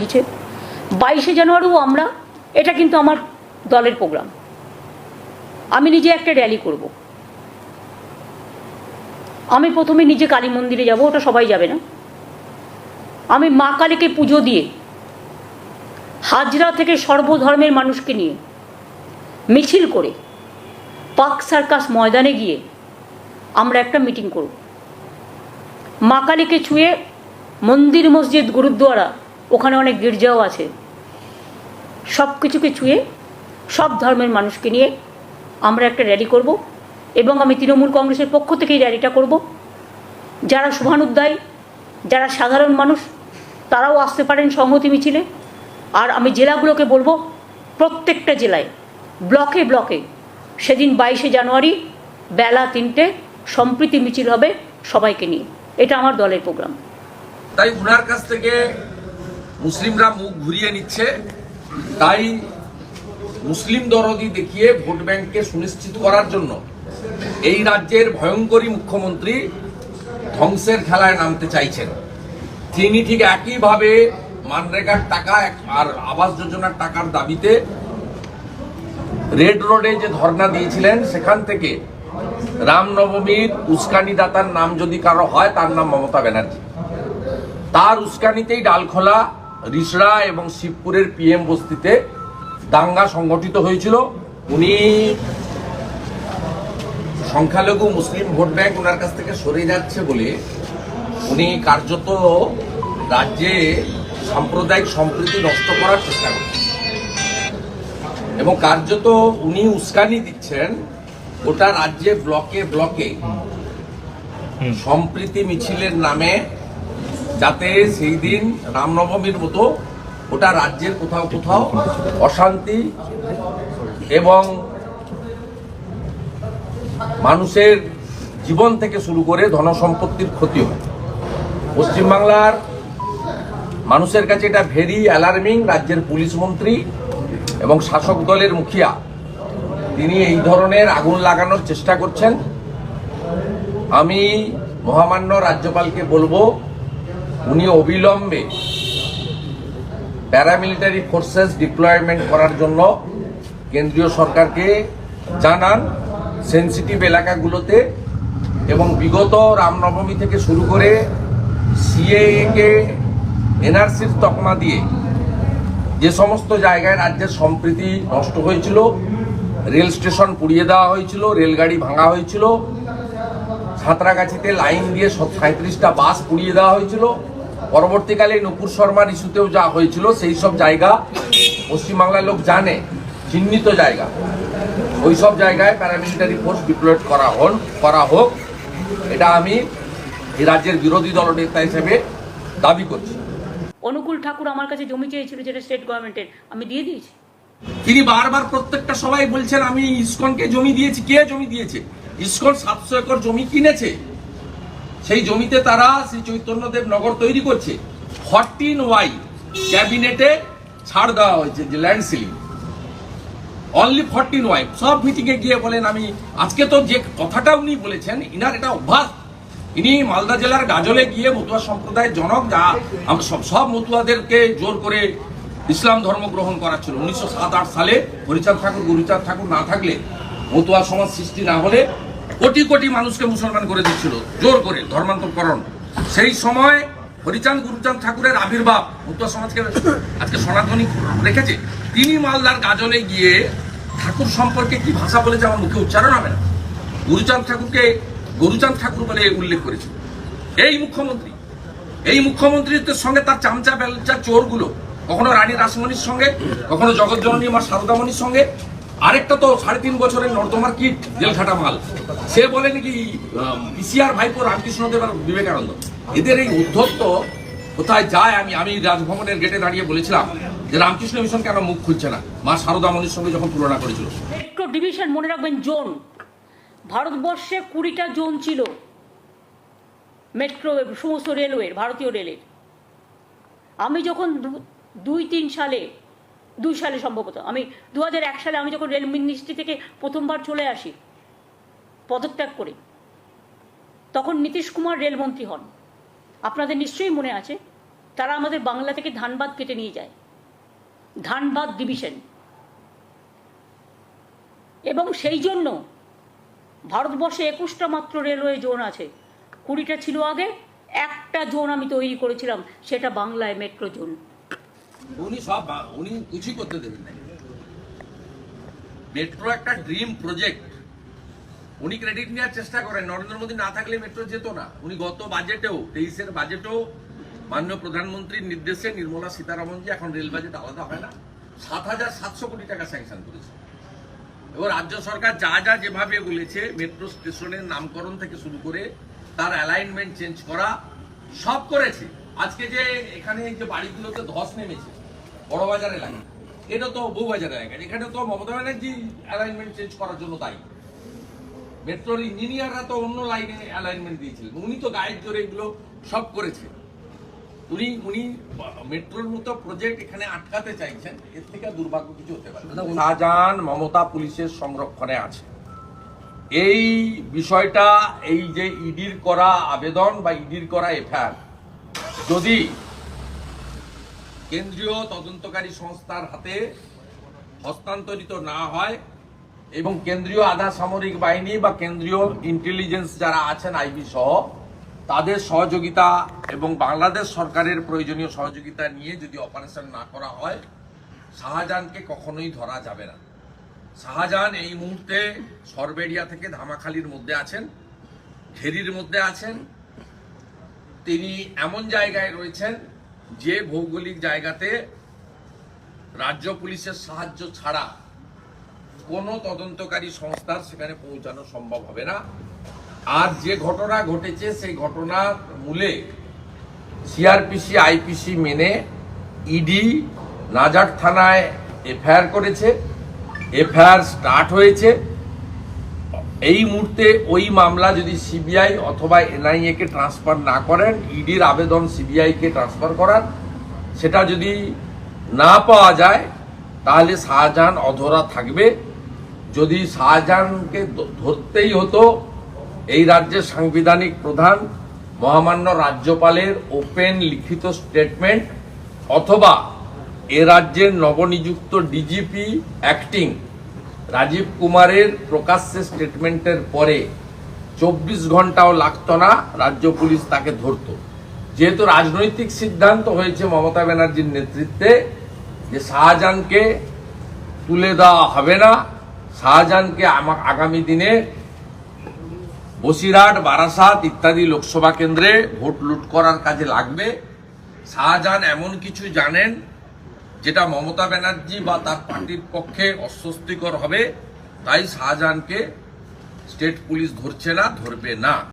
হয়েছে বাইশে জানুয়ারিও আমরা, এটা কিন্তু আমার দলের প্রোগ্রাম আমি নিজে একটা র্যালি করব। আমি প্রথমে নিজে কালী মন্দিরে যাব, ওটা সবাই যাবে না। আমি মা কালীকে পুজো দিয়ে, হাজরা থেকে সর্বধর্মের মানুষকে নিয়ে, মিছিল করে, পাক সার্কাস ময়দানে গিয়ে আমরা একটা মিটিং করব। মা কালীকে ছুঁয়ে মন্দির মসজিদ গুরুদ্বারা ওখানে অনেক গির্জাও আছে। সব কিছুকে ছুঁয়ে সব ধর্মের মানুষকে নিয়ে আমরা একটা র্যালি করব এবং আমি তৃণমূল কংগ্রেসের পক্ষ থেকেই র্যালিটা করব। যারা শুভানুদ্দায়ী যারা সাধারণ মানুষ, তারাও আসতে পারেন সংহতি মিছিলে। আর আমি জেলাগুলোকে বলব, প্রত্যেকটা জেলায়, ব্লকে ব্লকে, সেদিন বাইশে জানুয়ারি বেলা তিনটে সম্প্রীতি মিছিল হবে সবাইকে নিয়ে। এটা আমার দলের প্রোগ্রাম তাই উনার কাছ থেকে মুসলিমরা মুখ ঘুরিয়ে নিচ্ছে। তাই মুসলিম দরদি দেখিয়ে ভোট ব্যাংককে সুনিশ্চিত করার জন্য এই রাজ্যের ভয়ঙ্করী মুখ্যমন্ত্রী ধ্বংসের খেলায় নামতে চাইছেন। তিনি ঠিক একইভাবে মানরেগার টাকা আর আবাস যোজনার টাকার দাবিতে রেড রোডে যে ধর্ণা দিয়েছিলেন, সেখান থেকে রামনবমীর উস্কানিদাতার নাম যদি কারও হয়, তার নাম মমতা ব্যানার্জি। তার উস্কানিতেই ডালখোলা রিসড়া এবং শিবপুরের পিএম বস্তিতে দাঙ্গা সংগঠিত হয়েছিল। উনি সংখ্যালঘু মুসলিম ভোট ব্যাংক ওনার কাছ থেকে সরে যাচ্ছে বলে উনি কার্যত রাজ্যে সাম্প্রদায়িক সম্প্রীতি নষ্ট করার চেষ্টা করছেন। এবং কার্যত উনি উস্কানি দিচ্ছেন গোটা রাজ্যে ব্লকে ব্লকে সম্প্রীতি মিছিলের নামে যাতে সেই দিন রামনবমীর মতো ওটা রাজ্যের কোথাও কোথাও অশান্তি এবং মানুষের জীবন থেকে শুরু করে ধনসম্পত্তির ক্ষতি হয়। পশ্চিমবাংলার মানুষের কাছে এটা ভেরি অ্যালার্মিং রাজ্যের পুলিশ মন্ত্রী এবং শাসক দলের মুখিয়া। তিনি এই ধরনের আগুন লাগানোর চেষ্টা করছেন। আমি মহামান্য রাজ্যপালকে বলব উনি অবিলম্বে প্যারামিলিটারি ফোর্সেস ডিপ্লয়মেন্ট করার জন্য কেন্দ্রীয় সরকারকে জানান সেন্সিটিভ এলাকাগুলোতে এবং বিগত রামনবমী থেকে শুরু করে সিএএ কে এনআরসির তকমা দিয়ে যে সমস্ত জায়গায় রাজ্যের সম্প্রীতি নষ্ট হয়েছিল, রেল স্টেশন পুড়িয়ে দেওয়া হয়েছিল, রেলগাড়ি ভাঙা হয়েছিল, সাঁতরাগাছিতে লাইন দিয়ে সাঁত্রিশটা বাস পুড়িয়ে দেওয়া হয়েছিল পরবর্তীকালে নুপুর শর্মার ইস্যুতেও যা হয়েছিল সেই সব জায়গা পশ্চিমবাংলার লোক জানে চিহ্নিত জায়গা। ওই সব জায়গায় প্যারামিলিটারি ফোর্স ডিপ্লয়েড করা হন করা হোক এটা আমি এই রাজ্যের বিরোধী দলনেতা হিসেবে দাবি করছি। অনুকূল ঠাকুর আমার কাছে জমি চেয়েছিল যেটা স্টেট গভর্নমেন্টের আমি দিয়ে দিয়েছি। তিনি বারবার প্রত্যেকটা সবাই বলছেন আমি ইসকনকে জমি দিয়েছি। কে জমি দিয়েছে? ইসকন সাতশো একর জমি কিনেছে। সেই জমিতে তারা শ্রী চৈতন্যদেব নগর তৈরি করছে। ফরটিন ওয়াই ক্যাবিনেটে ছাড় দেওয়া হয়েছে, যে land ceiling only fourteen Y সব মিটিংয়ে গিয়ে বলেন, আমি আজকে তো যে কথাটা উনি বলেছেন, ইনার এটা অভ্যাস। ইনি মালদা জেলার গাজলে গিয়ে মতুয়া সম্প্রদায়ের জনক যা সব সব মতুয়াদেরকে জোর করে ইসলাম ধর্ম গ্রহণ করা ছিল। উনিশশো সাত আট সালে হরিচাঁদ ঠাকুর, গুরুচাঁদ ঠাকুর না থাকলে মতুয়া সমাজ সৃষ্টি না হলে কোটি কোটি মানুষকে মুসলমান করে দিচ্ছিল। জোর করে, ধর্মান্তরকরণ। সেই সময় হরিচাঁদ গুরুচাঁদ ঠাকুরের আবির্ভাব মতুয়া সমাজকে আজকে সনাতনী রেখেছে। তিনি মালদার গাজলে গিয়ে ঠাকুর সম্পর্কে কি ভাষা বলেছে আমার মুখে উচ্চারণ হবে না। গুরুচাঁদ ঠাকুরকে গুরুচাঁদ ঠাকুর বলে উল্লেখ করেছে। এই মুখ্যমন্ত্রী, এই মুখ্যমন্ত্রীর সঙ্গে তার চামচা, বেলচা, চোরগুলো, কখনো রানী রাসমণির সঙ্গে, কখনো জগৎজননী মা শারদামণির সঙ্গে আরেকটা তো সাড়ে তিন বছরের নর্দমার কিট, জেলখাটা মাল। সে বলে নাকি পিসিআর ভাইপো রামকৃষ্ণদেব আর বিবেকানন্দ। এদের এই উদ্ধত্ত কোথায় যায় আমি আমি রাজভবনের গেটে দাঁড়িয়ে বলেছিলাম যে রামকৃষ্ণ মিশন কেন মুখ খুলছে না? মা শারদামণির সঙ্গে যখন তুলনা করেছিল। মেট্রো ডিভিশন মনে রাখবেন, জোন। ভারতবর্ষে কুড়িটা জোন ছিল। মেট্রো সমস্ত রেলওয়ের ভারতীয় রেলের আমি যখন দুই, তিন সালে দুই সালে সম্ভবত। আমি দু সালে আমি যখন রেল মিনিস্ট্রি থেকে প্রথমবার চলে আসি, পদত্যাগ করে, তখন নীতিশ কুমার রেলমন্ত্রী হন। আপনাদের নিশ্চয়ই মনে আছে, তারা আমাদের বাংলা থেকে ধানবাদ কেটে নিয়ে যায়। ধানবাদ ডিভিশন। এবং সেই জন্য ভারতবর্ষে একুশটা মাত্র রেলওয়ে জোন আছে। কুড়িটা ছিল আগে, একটা জোন আমি তৈরি করেছিলাম, সেটা বাংলায় মেট্রো জোন। উনি সব উনি কিছুই করতে দেবেন না। মেট্রো একটা ড্রিম প্রজেক্ট। উনি ক্রেডিট নেওয়ার চেষ্টা করেন। নরেন্দ্র মোদী না থাকলে মেট্রো যেত না। উনি গত বাজেটেও, তেইশের বাজেটেও মাননীয় প্রধানমন্ত্রীর নির্দেশে নির্মলা সীতারামনজি এখন রেল বাজেট আলাদা হয় না। সাত হাজার সাতশো কোটি টাকা স্যাংশন করেছে। এবার রাজ্য সরকার যা যা যেভাবে বলেছে, মেট্রো স্টেশনের নামকরণ থেকে শুরু করে তার অ্যালাইনমেন্ট চেঞ্জ করা সব করেছে। আজকে যে এখানে যে বাড়িগুলোতে ধস নেমেছে, বড় বাজার এলাকা, এটা তো বউবাজার এলাকা। এখানে তো মমতা ব্যানার্জি অ্যালাইনমেন্ট চেঞ্জ করার জন্য দায়ী। মেট্রোর ইঞ্জিনিয়াররা তো অন্য লাইনে অ্যালাইনমেন্ট দিয়েছিলেন উনি তো গায়ের জোরে এগুলো সব করেছে। উনি উনি মেট্রোর মতো প্রজেক্ট এখানে আটকাতে চাইছেন, এর থেকে দুর্ভাগ্য কিছু হতে পারে না। শাহজাহান মমতা পুলিশের সংরক্ষণে আছে। এই বিষয়টা, এই যে ইডির করা আবেদন বা ইডির করা এফআইআর যদি কেন্দ্রীয় তদন্তকারী সংস্থার হাতে হস্তান্তরিত না হয় এবং কেন্দ্রীয় আধা সামরিক বাহিনী বা কেন্দ্রীয় ইন্টেলিজেন্স যারা আছেন আইবি সহ, তাদের সহযোগিতা এবং বাংলাদেশ সরকারের প্রয়োজনীয় সহযোগিতা নিয়ে যদি অপারেশন না করা হয়, শাহজাহানকে কখনোই ধরা যাবে না। শাহজাহান এই মুহূর্তে সরবেরিয়া থেকে ধামাখালির মধ্যে আছেন, ঘেরির মধ্যে আছেন তিনি এমন জায়গায় রয়েছেন যে ভৌগোলিক জায়গাতে রাজ্য পুলিশের সাহায্য ছাড়া কোনো তদন্তকারী সংস্থার সেখানে পৌঁছানো সম্ভব হবে না। আর যে ঘটনা ঘটেছে, সেই ঘটনার মূলে সিআরপিসি, আইপিসি মেনে ইডি নাজার থানায় এফআইআর করেছে। এফআইআর স্টার্ট হয়েছে। এই মুহূর্তে ওই মামলা যদি সিবিআই অথবা এনআইএ কে ট্রান্সফার না করেন ইডির আবেদন সিবিআই কে ট্রান্সফার করার সেটা যদি না পাওয়া যায়, তাহলে শাহজাহান অধরা থাকবে। যদি শাহজাহানকে ধরতেই হতো, এই রাজ্যের সাংবিধানিক প্রধান মহামান্য রাজ্যপালের ওপেন লিখিত স্টেটমেন্ট অথবা এ রাজ্যের নবনিযুক্ত ডিজিপি অ্যাক্টিং রাজীব কুমারের প্রকাশ্যে স্টেটমেন্টের পরে চব্বিশ ঘন্টাও লাগত না, রাজ্য পুলিশ তাকে ধরতো। যেহেতু রাজনৈতিক সিদ্ধান্ত হয়েছে মমতা ব্যানার্জির নেতৃত্বে যে শাহজাহানকে তুলে দেওয়া হবে না, শাহজাহানকে আগামী দিনে বসিরহাট, বারাসাত ইত্যাদি লোকসভা কেন্দ্রে ভোট লুট করার কাজে লাগবে। শাহজাহান এমন কিছু জানেন যেটা মমতা ব্যানার্জি বা তার পার্টির পক্ষে অস্বস্তিকর হবে, তাই শাহজাহানকে স্টেট পুলিশ ধরছে না, ধরবে না।